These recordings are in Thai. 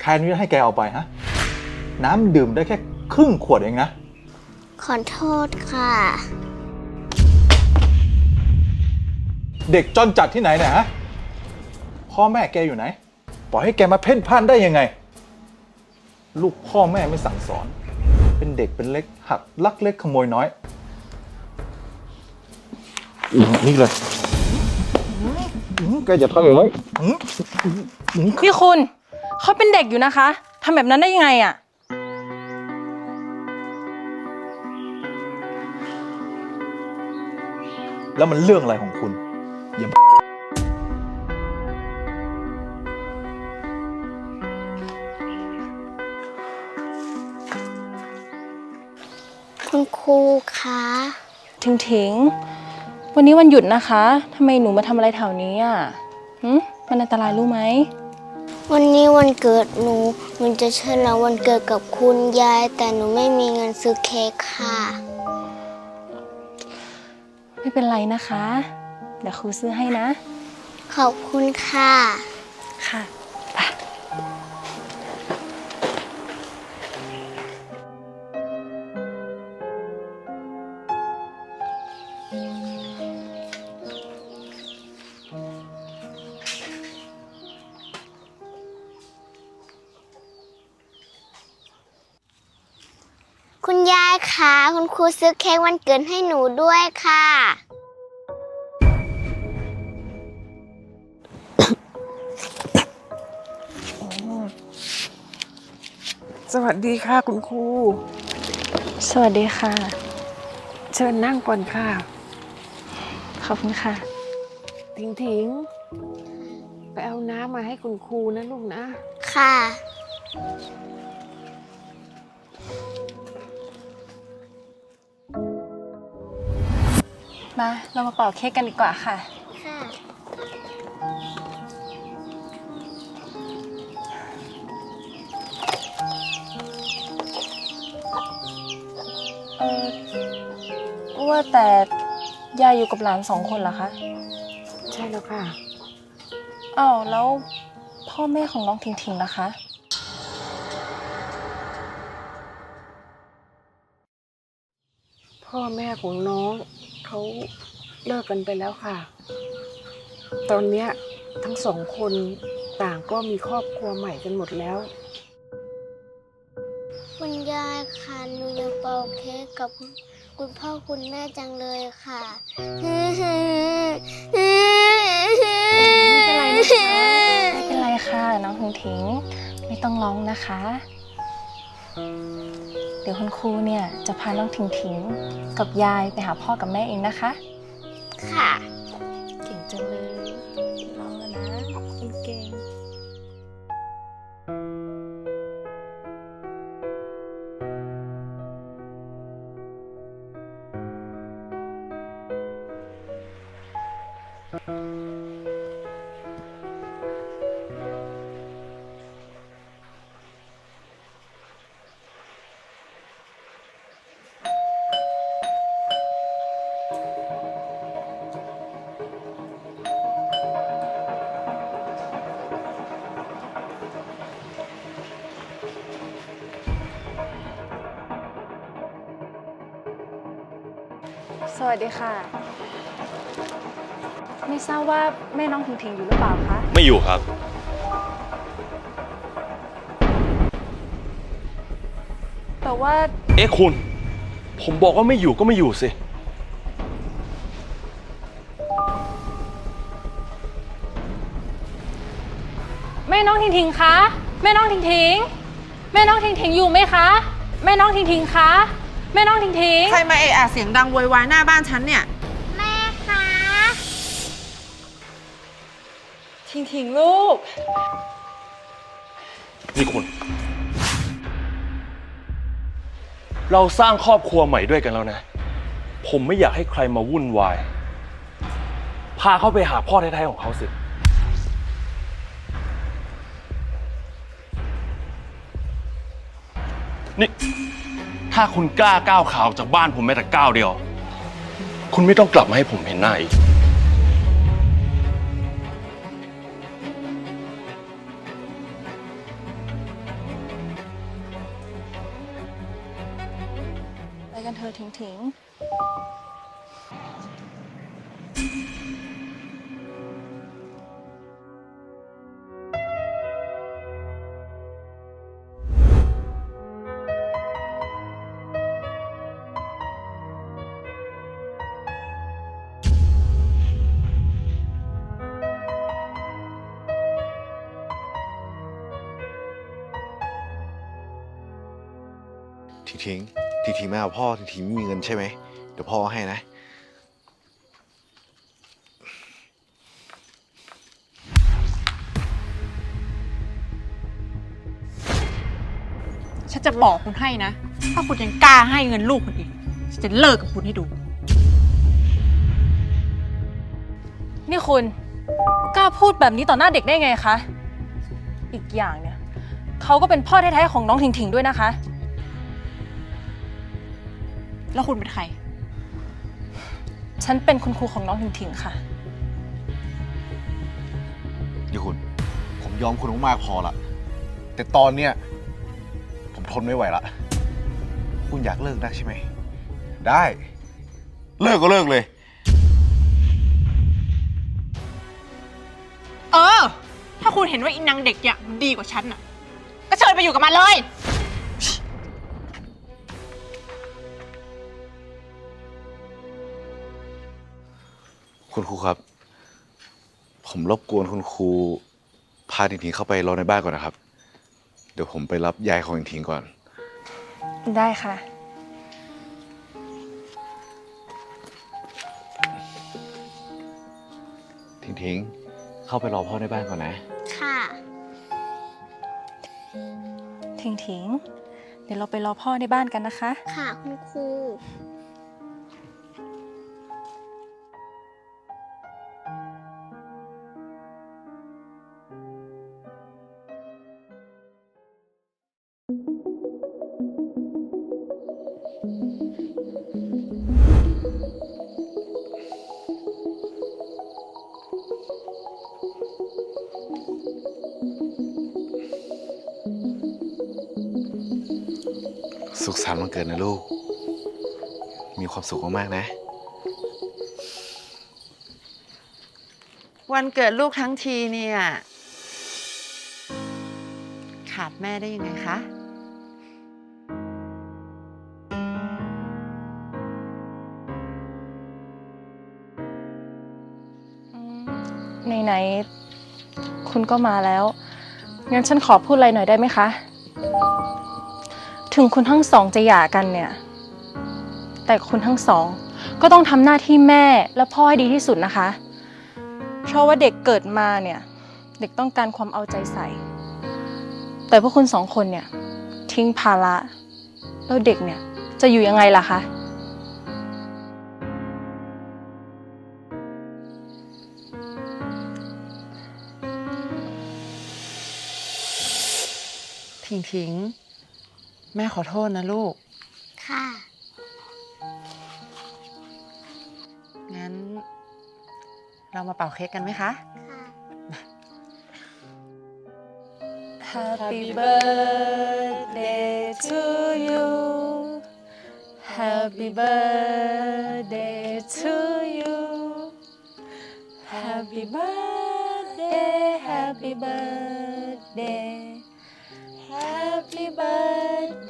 ใครอนุญาตให้แกเอาไปฮะ น้ำดื่มได้แค่ครึ่งขวดเองนะ ขอโทษค่ะ เด็กจนจัดที่ไหนเนี่ยฮะ พ่อแม่แกอยู่ไหน ปล่อยให้แกมาเพ่นพ่านได้ยังไง ลูกพ่อแม่ไม่สั่งสอน เป็นเด็กเป็นเล็กหักลักเล็กขโมยน้อยอืมนี่เลยอืมแกอย่าทำอย่างนี้อืมอืมนี่คุณ เขาเป็นเด็กอยู่นะคะทำแบบนั้นได้ยังไงอะแล้วมันเรื่องอะไรของคุณ อย่าคุณครูคะถิงถิงๆวันนี้วันหยุดนะคะทำไมหนูมาทำอะไรแถวนี้อะหืมมันอันตรายรู้ไหม วันนี้วันเกิดหนูหนูจะเฉลิมวันเกิดกับคุณยาย แต่หนูไม่มีเงินซื้อเค้กค่ะ ไม่เป็นไรนะคะ เดี๋ยวครูซื้อให้นะ ขอบคุณค่ะ ค่ะ คุณยายคะคุณครูซื้อเค้กวันเกิดให้หนูด้วยค่ะ สวัสดีค่ะคุณครู สวัสดีค่ะ เชิญนั่งก่อนค่ะ ขอบคุณค่ะ ถิงถิงไปเอาน้ำมาให้คุณครูนะลูกนะ ค่ะ มา เรามาเป่าเค้กกันดีกว่าค่ะ ค่ะ เออว่าแต่ยายอยู่กับหลานสองคนเหรอคะใช่แล้วค่ะ อ้าวแล้วพ่อแม่ของน้องถิงถิงล่ะคะ พ่อแม่ของน้อง เขาเลิกกันไปแล้วค่ะ ตอนเนี้ยทั้งสองคนต่างก็มีครอบครัวใหม่กันหมดแล้ว คุณยายค่ะหนูอยากเป่าเค้กกับคุณพ่อคุณแม่จังเลยค่ะไม่เป็นไรนะคะ ไม่เป็นไรค่ะน้องถิงถิง ไม่ต้องร้องนะคะเดี๋ยวคุณครูเนี่ยจะพาน้องถิงถิงกับยายไปหาพ่อกับแม่เองนะคะ ค่ะ เก่งจังเลย สวัสดีค่ะ ไม่ทราบว่าแม่น้องถิงถิงอยู่หรือเปล่าคะ ไม่อยู่ครับ แต่ว่าเอ๊ะคุณ ผมบอกว่าไม่อยู่ก็ไม่อยู่สิ แม่น้องถิงถิงคะ แม่น้องถิงถิง แม่น้องถิงถิงอยู่ไหมคะ แม่น้องถิงถิงคะ แม่น้องถิงถิงใครมาเอะอะเสียงดังโวยวายหน้าบ้านฉันเนี่ย แม่คะถิงถิงลูก นี่คุณ เราสร้างครอบครัวใหม่ด้วยกันแล้วนะ ผมไม่อยากให้ใครมาวุ่นวาย พาเขาไปหาพ่อแท้ๆของเขาสิ นี่ ถ้าคุณกล้าก้าวขาวจากบ้านผมแม้แต่ก้าวเดียว คุณไม่ต้องกลับมาให้ผมเห็นหน้าอีก ไปกันเธอะถิงถิง ทิ้งทิ้งไม่เอาพ่อทิ้งทิ้งไม่มีเงินใช่ไหมเดี๋ยวพ่อให้นะ ฉันจะบอกคุณให้นะ ถ้าคุณยังกล้าให้เงินลูกคนอีกฉันจะเลิกกับคุณให้ดู นี่คุณกล้าพูดแบบนี้ต่อหน้าเด็กได้ไงคะ อีกอย่างเนี่ยเขาก็เป็นพ่อแท้ๆของน้องถิงถิงด้วยนะคะ แล้วคุณเป็นใคร ฉันเป็นคุณครูของน้องถิงถิงค่ะ นี่คุณ ผมยอมคุณมากๆพอละ แต่ตอนเนี้ยผมทนไม่ไหวละ คุณอยากเลิกนะใช่ไหม ได้ เลิกก็เลิกเลย เออ ถ้าคุณเห็นว่าอีนางเด็กเนี่ยมันดีกว่าฉันน่ะ ก็เชิญไปอยู่กับมันเลย คุณครูครับ ผมรบกวนคุณครูพาทิ้งทิ้งเข้าไปรอในบ้านก่อนนะครับ เดี๋ยวผมไปรับยายของทิ้งทิ้งก่อน ได้ค่ะ ทิ้งทิ้งเข้าไปรอพ่อในบ้านก่อนนะ ค่ะ ถิงถิง เดี๋ยวเราไปรอพ่อในบ้านกันนะคะ ค่ะคุณครู สุขสันต์วันเกิดนะลูก มีความสุขมากๆนะ วันเกิดลูกทั้งทีเนี่ย ขาดแม่ได้ยังไงคะ ไหนๆคุณก็มาแล้ว งั้นฉันขอพูดอะไรหน่อยได้ไหมคะ ถึงคุณทั้งสองจะหย่ากันเนี่ย แต่คุณทั้งสอง ก็ต้องทำหน้าที่แม่และพ่อให้ดีที่สุดนะคะ เพราะว่าเด็กเกิดมาเนี่ย เด็กต้องการความเอาใจใส่ แต่พวกคุณสองคนเนี่ย ทิ้งภาระแล้วเด็กเนี่ย จะอยู่ยังไงล่ะคะ ถิงถิง แม่ขอโทษนะลูก ค่ะ งั้น เรามาเป่าเค้กกันไหมคะ Happy birthday to you Happy birthday to you Happy birthday Happy birthday 拜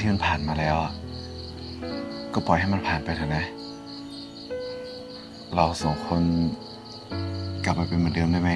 ที่มันผ่านมาแล้วอะก็ปล่อยให้มันผ่านไปเถอะนะ เราสองคนกลับไปเป็นเหมือนเดิมได้ไหม